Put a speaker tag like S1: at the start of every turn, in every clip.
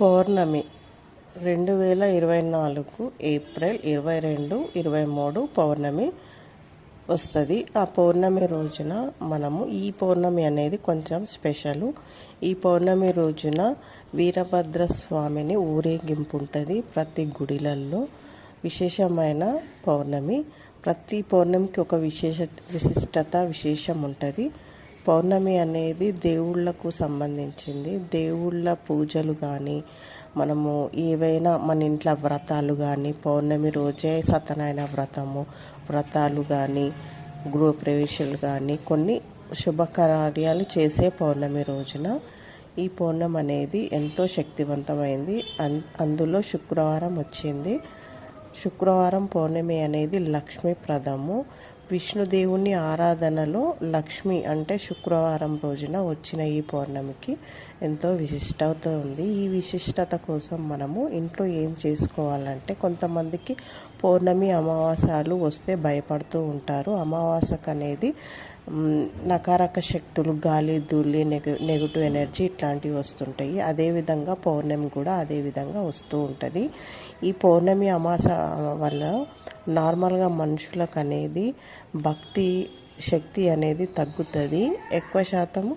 S1: పౌర్ణమి రెండు వేల ఇరవై నాలుగు ఏప్రిల్ ఇరవై రెండు ఇరవై మూడు పౌర్ణమి వస్తుంది. ఆ పౌర్ణమి రోజున మనము ఈ పౌర్ణమి అనేది కొంచెం స్పెషల్. ఈ పౌర్ణమి రోజున వీరభద్ర స్వామిని ఊరేగింపు ఉంటుంది ప్రతి గుడిలల్లో. విశేషమైన పౌర్ణమి. ప్రతి పౌర్ణమికి ఒక విశేష విశిష్టత విశేషం ఉంటుంది పౌర్ణమి అనేది దేవుళ్ళకు సంబంధించింది. దేవుళ్ళ పూజలు కానీ మనము ఏవైనా మన ఇంట్లో వ్రతాలు కానీ పౌర్ణమి రోజే సత్యనారాయణ వ్రతము వ్రతాలు కానీ గృహప్రవేశాలు కానీ కొన్ని శుభకార్యాలు చేసే పౌర్ణమి రోజున ఈ పౌర్ణమి అనేది ఎంతో శక్తివంతమైంది. అన్ అందులో శుక్రవారం వచ్చింది. శుక్రవారం పౌర్ణమి అనేది లక్ష్మీప్రదము. విష్ణుదేవుని ఆరాధనలో లక్ష్మి అంటే శుక్రవారం రోజున వచ్చిన ఈ పౌర్ణమికి ఎంతో విశిష్టత ఉంది. ఈ విశిష్టత కోసం మనము ఇంట్లో ఏం చేసుకోవాలంటే కొంతమందికి పౌర్ణమి అమావాసాలు వస్తే భయపడుతూ ఉంటారు. అమావాసకు అనేది నకారక శక్తులు గాలి ధూళి నెగ నెగిటివ్ ఎనర్జీ ఇట్లాంటివి వస్తుంటాయి. అదేవిధంగా పౌర్ణమి కూడా అదే విధంగా వస్తూ ఉంటుంది. ఈ పౌర్ణమి అమాస వల్ల నార్మల్గా మనుషులకు అనేది భక్తి శక్తి అనేది తగ్గుతుంది. ఎక్కువ శాతం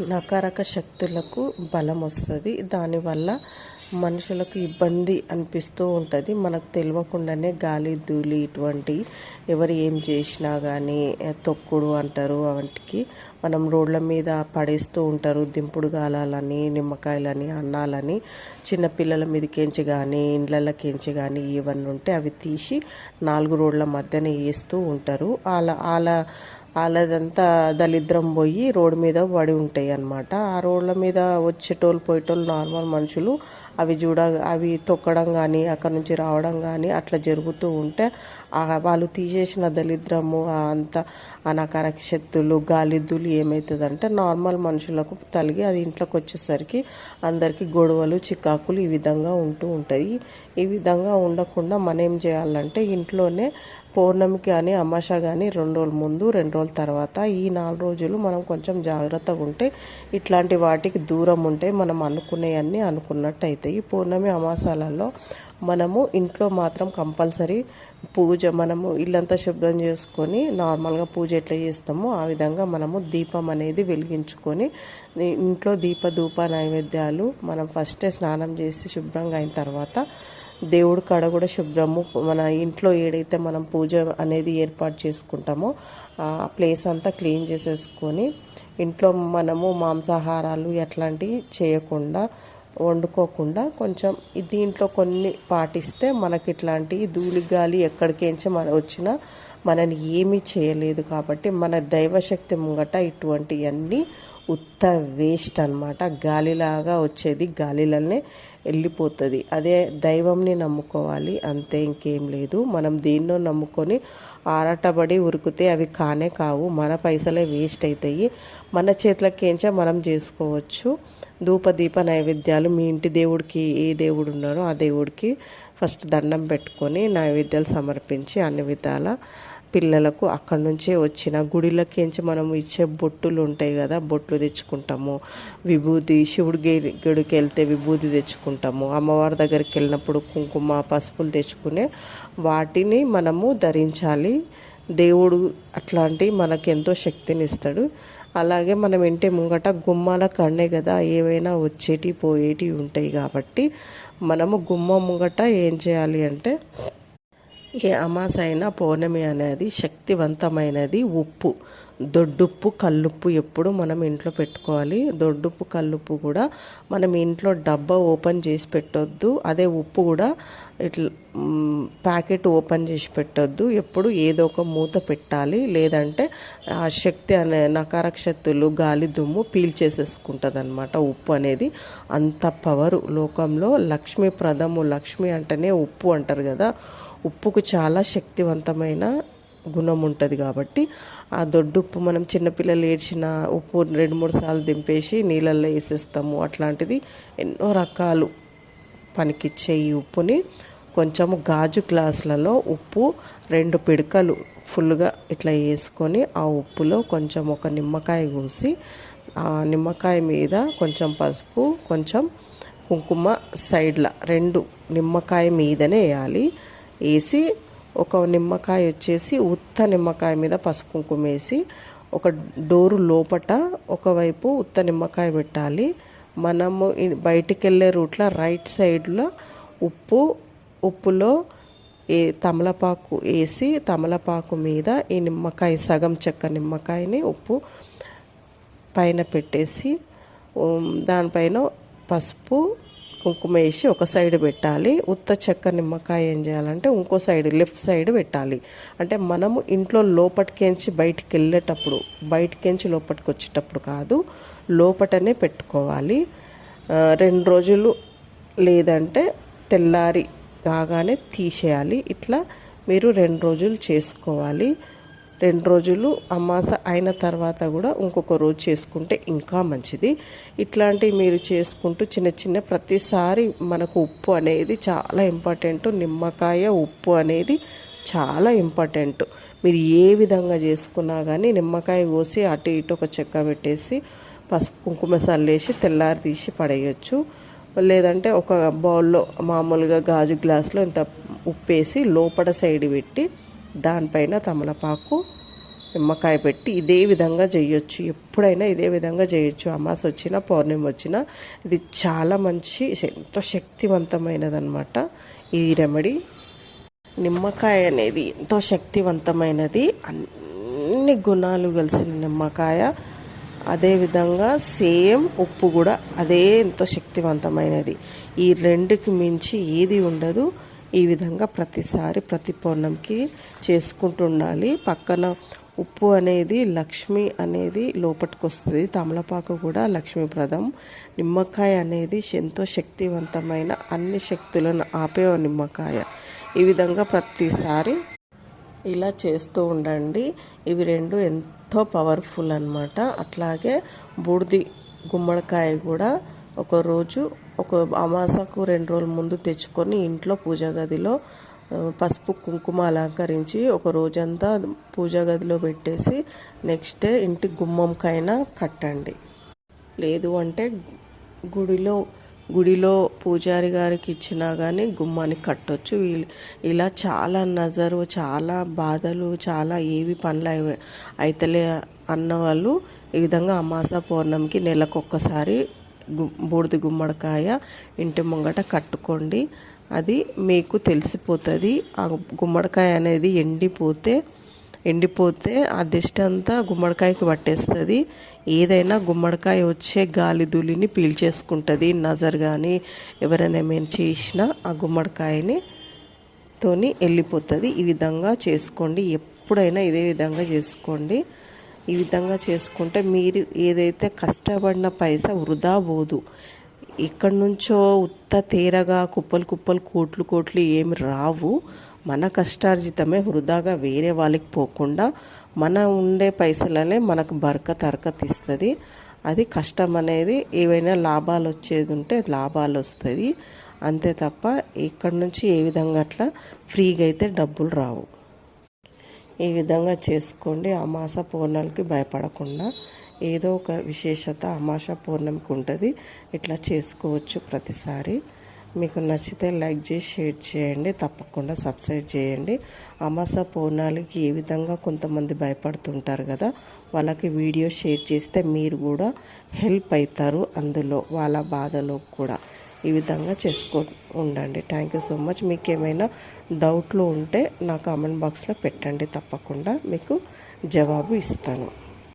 S1: నకారక శక్తులకు బలం వస్తుంది దానివల్ల మనుషులకు ఇబ్బంది అనిపిస్తూ ఉంటుంది. మనకు తెలియకుండానే గాలి ధూళి ఇటువంటి ఎవరు ఏం చేసినా కానీ తొక్కుడు అంటారు వాటికి. మనం రోడ్ల మీద పడేస్తూ ఉంటారు. దింపుడు గాలాలని నిమ్మకాయలని అన్నాలని చిన్నపిల్లల మీదకించి కానీ ఇండ్లకించి కానీ ఇవన్నీ ఉంటే అవి తీసి నాలుగు రోడ్ల మధ్యన వేస్తూ ఉంటారు. అలా అలా వాళ్ళదంతా దళిద్రం పోయి రోడ్డు మీద పడి ఉంటాయి అన్నమాట. ఆ రోడ్ల మీద వచ్చేటోళ్ళు పోయేటోళ్ళు నార్మల్ మనుషులు. అవి చూడ అవి తొక్కడం కానీ అక్కడ నుంచి రావడం కానీ అట్లా జరుగుతూ ఉంటే వాళ్ళు తీసేసిన దళిద్రము అంత అనాకారక శక్తులు గాలిద్దులు ఏమవుతుందంటే నార్మల్ మనుషులకు తలిగి అది ఇంట్లోకి వచ్చేసరికి అందరికీ గొడవలు చికాకులు ఈ విధంగా ఉంటూ ఉంటాయి. ఈ విధంగా ఉండకుండా మనం ఏం చేయాలంటే ఇంట్లోనే పౌర్ణమి కానీ అమాస కానీ రెండు రోజుల ముందు రెండు రోజుల తర్వాత ఈ నాలుగు రోజులు మనం కొంచెం జాగ్రత్తగా ఉంటే ఇట్లాంటి వాటికి దూరం ఉంటే మనం అనుకునేవన్నీ అనుకున్నట్టు అవుతాయి పౌర్ణమి అమాసాలలో మనము ఇంట్లో మాత్రం కంపల్సరీ పూజ మనము ఇల్లంతా శుభ్రం చేసుకొని నార్మల్గా పూజ ఎట్లా చేస్తామో ఆ విధంగా మనము దీపం అనేది వెలిగించుకొని ఇంట్లో దీప ధూప నైవేద్యాలు మనం ఫస్టే స్నానం చేసి శుభ్రంగా అయిన తర్వాత దేవుడి కాడ కూడా శుభ్రము మన ఇంట్లో ఏడైతే మనం పూజ అనేది ఏర్పాటు చేసుకుంటామో ఆ ప్లేస్ అంతా క్లీన్ చేసేసుకొని ఇంట్లో మనము మాంసాహారాలు ఎట్లాంటివి చేయకుండా వండుకోకుండా కొంచెం దీంట్లో కొన్ని పాటిస్తే మనకి ఇట్లాంటి ధూళి గాలి ఎక్కడికేంచి మన వచ్చినా మనని ఏమీ చేయలేదు కాబట్టి మన దైవశక్తి ముంగట ఇటువంటివన్నీ ఉత్త వేస్ట్ అనమాట గాలిలాగా వచ్చేది గాలిలనే వెళ్ళిపోతుంది. అదే దైవంని నమ్ముకోవాలి అంతే ఇంకేం లేదు. మనం దేన్నో నమ్ముకొని ఆరాటపడి ఉరికితే అవి కానే కావు. మన పైసలే వేస్ట్ అవుతాయి మన చేతులకేంచే మనం చేసుకోవచ్చు. ధూపదీప నైవేద్యాలు మీ ఇంటి దేవుడికి ఏ దేవుడు ఉన్నారో ఆ దేవుడికి ఫస్ట్ దండం పెట్టుకొని నైవేద్యాలు సమర్పించి అన్ని విధాల పిల్లలకు అక్కడి నుంచే వచ్చిన గుడిలకించి మనం ఇచ్చే బొట్టులు ఉంటాయి కదా బొట్లు తెచ్చుకుంటాము. విభూది శివుడి గుడికి వెళ్తే విభూది తెచ్చుకుంటాము. అమ్మవారి దగ్గరికి వెళ్ళినప్పుడు కుంకుమ పసుపులు తెచ్చుకునే వాటిని మనము ధరించాలి. దేవుడు అట్లాంటి మనకు ఎంతో శక్తిని ఇస్తాడు. అలాగే మనం ఇంటి ముంగట గుమ్మాల కన్నే కదా ఏవైనా వచ్చేటి పోయేటి ఉంటాయి కాబట్టి మనము గుమ్మ ముంగట ఏం చేయాలి అంటే ఏ అమాస అయినా పౌర్ణమి అనేది శక్తివంతమైనది ఉప్పు. దొడ్డుప్పు కల్లుప్పు ఎప్పుడు మనం ఇంట్లో పెట్టుకోవాలి. దొడ్డుప్పు కల్లుప్పు కూడా మనం ఇంట్లో డబ్బా ఓపెన్ చేసి పెట్టొద్దు. అదే ఉప్పు కూడా ఇట్లా ప్యాకెట్ ఓపెన్ చేసి పెట్టొద్దు. ఎప్పుడు ఏదో ఒక మూత పెట్టాలి. లేదంటే ఆ శక్తి అనే నకారక శక్తులు గాలి దుమ్ము పీల్చేసేసుకుంటుంది అనమాట ఉప్పు అనేది. అంత పవరు లోకంలో. లక్ష్మీ ప్రదము లక్ష్మి అంటేనే ఉప్పు అంటారు కదా. ఉప్పుకు చాలా శక్తివంతమైన గుణం ఉంటుంది కాబట్టి ఆ దొడ్డు ఉప్పు మనం చిన్నపిల్లలు ఏడ్చిన ఉప్పు రెండు మూడు సార్లు దింపేసి నీళ్ళల్లో వేసేస్తాము. అట్లాంటిది ఎన్నో రకాలు పనికిచ్చే ఈ ఉప్పుని. కొంచెము గాజు గ్లాసులలో ఉప్పు రెండు పిడకలు ఫుల్గా ఇట్లా వేసుకొని ఆ ఉప్పులో కొంచెం ఒక నిమ్మకాయ కోసి ఆ నిమ్మకాయ మీద కొంచెం పసుపు కొంచెం కుంకుమ సైడ్ల రెండు నిమ్మకాయ మీదనే వేయాలి. వేసి ఒక నిమ్మకాయ వచ్చేసి ఉత్త నిమ్మకాయ మీద పసుపు కుంకుమ వేసి ఒక డోరు లోపట ఒకవైపు ఉత్త నిమ్మకాయ పెట్టాలి. మనము బయటికి వెళ్ళే రూట్లో రైట్ సైడ్లో ఉప్పు ఉప్పులో ఏ తమలపాకు వేసి తమలపాకు మీద ఈ నిమ్మకాయ సగం చెక్క నిమ్మకాయని ఉప్పు పైన పెట్టేసి దానిపైన పసుపు కుంకుమ వేసి ఒక సైడ్ పెట్టాలి. ఉత్త చెక్క నిమ్మకాయ ఏం చేయాలంటే ఇంకో సైడ్ లెఫ్ట్ సైడ్ పెట్టాలి. అంటే మనము ఇంట్లో లోపటికేంచి బయటికి వెళ్ళేటప్పుడు బయటికేంచి లోపలికి వచ్చేటప్పుడు కాదు లోపటనే పెట్టుకోవాలి. రెండు రోజులు లేదంటే తెల్లారి కాగానే తీసేయాలి. ఇట్లా మీరు రెండు రోజులు చేసుకోవాలి. రెండు రోజులు అమాస అయిన తర్వాత కూడా ఇంకొక రోజు చేసుకుంటే ఇంకా మంచిది. ఇట్లాంటివి మీరు చేసుకుంటూ చిన్న చిన్న ప్రతిసారి మనకు ఉప్పు అనేది చాలా ఇంపార్టెంట్. నిమ్మకాయ ఉప్పు అనేది చాలా ఇంపార్టెంట్. మీరు ఏ విధంగా చేసుకున్నా కానీ నిమ్మకాయ కోసి అటు ఇటు ఒక చెక్క పెట్టేసి పసుపు కుంకుమ చల్లేసి తెల్లారి తీసి పడేయచ్చు. లేదంటే ఒక బౌల్లో మామూలుగా గాజు గ్లాస్లో ఇంత ఉప్పేసి లోపల సైడ్ పెట్టి దానిపైన తమలపాకు నిమ్మకాయ పెట్టి ఇదే విధంగా చేయొచ్చు. ఎప్పుడైనా ఇదే విధంగా చేయొచ్చు. అమాస వచ్చినా పౌర్ణమి వచ్చినా ఇది చాలా మంచి ఎంతో శక్తివంతమైనదనమాట ఈ రెమెడీ నిమ్మకాయ అనేది ఎంతో శక్తివంతమైనది. అన్ని గుణాలు కలిసిన నిమ్మకాయ. అదేవిధంగా సేమ్ ఉప్పు కూడా అదే ఎంతో శక్తివంతమైనది. ఈ రెండుకి మించి ఏది ఉండదు. ఈ విధంగా ప్రతిసారి ప్రతి పౌర్ణమికి చేసుకుంటూ ఉండాలి పక్కన ఉప్పు అనేది లక్ష్మి అనేది లోపటికి వస్తుంది తమలపాకు కూడా లక్ష్మీప్రదం. నిమ్మకాయ అనేది ఎంతో శక్తివంతమైన అన్ని శక్తులను ఆపే నిమ్మకాయ. ఈ విధంగా ప్రతిసారి ఇలా చేస్తూ ఉండండి. ఇవి రెండు ఎంతో పవర్ఫుల్ అన్నమాట. అట్లాగే బూడిది గుమ్మడికాయ కూడా ఒకరోజు ఒక అమాసకు రెండు రోజుల ముందు తెచ్చుకొని ఇంట్లో పూజా గదిలో పసుపు కుంకుమ అలంకరించి ఒక రోజంతా పూజా గదిలో పెట్టేసి నెక్స్ట్ డే ఇంటి గుమ్మంకైనా కట్టండి. లేదు అంటే గుడిలో గుడిలో పూజారి గారికి ఇచ్చినా కానీ గుమ్మానికి కట్టొచ్చు. ఇలా చాలా నజరు చాలా బాధలు చాలా ఏవి పనులు అవి అయితలే అన్న వాళ్ళు ఈ విధంగా అమాస పౌర్ణమికి నెలకొక్కసారి బూడిద గుమ్మడికాయ ఇంటి ముంగట కట్టుకోండి. అది మీకు తెలిసిపోతుంది. ఆ గుమ్మడికాయ అనేది ఎండిపోతే ఎండిపోతే ఆ దిష్టి అంతా గుమ్మడికాయకి పట్టేస్తుంది. ఏదైనా గుమ్మడికాయ వచ్చే గాలి ధూళిని పీల్చేసుకుంటుంది. నజర్ కానీ ఎవరైనా ఏమైనా చేసినా ఆ గుమ్మడికాయని తోని వెళ్ళిపోతుంది ఈ విధంగా చేసుకోండి. ఎప్పుడైనా ఇదే విధంగా చేసుకోండి. ఈ విధంగా చేసుకుంటే మీరు ఏదైతే కష్టపడిన పైసా వృధా పోదు. ఎక్కడి నుంచో ఉత్త తేరగా కుప్పలు కుప్పలు కోట్లు కోట్లు ఏమి రావు. మన కష్టార్జితమే వృధాగా వేరే వాళ్ళకి పోకుండా మన ఉండే పైసలనే మనకు బరక అరకత్ ఇస్తుంది అది కష్టం అనేది ఏవైనా లాభాలు వచ్చేది ఉంటే లాభాలు వస్తుంది. అంతే తప్ప ఇక్కడ నుంచి ఏ విధంగా అట్లా ఫ్రీగా అయితే డబ్బులు రావు. ఈ విధంగా చేసుకోండి. అమాస పౌర్ణమికి భయపడకుండా ఏదో ఒక విశేషత అమాస పౌర్ణమికి ఉంటుంది. ఇట్లా చేసుకోవచ్చు ప్రతిసారి. మీకు నచ్చితే లైక్ చేసి షేర్ చేయండి. తప్పకుండా సబ్స్క్రైబ్ చేయండి. అమాస పౌర్ణాలకి ఏ విధంగా కొంతమంది భయపడుతుంటారు కదా వాళ్ళకి వీడియో షేర్ చేస్తే మీరు కూడా హెల్ప్ అవుతారు అందులో వాళ్ళ బాధలో కూడా. ఈ విధంగా చేసుకో ఉండండి. థ్యాంక్ యూ సో మచ్ మీకు ఏమైనా డౌట్లు ఉంటే నా కామెంట్ బాక్స్లో పెట్టండి తప్పకుండా. మీకు జవాబు ఇస్తాను.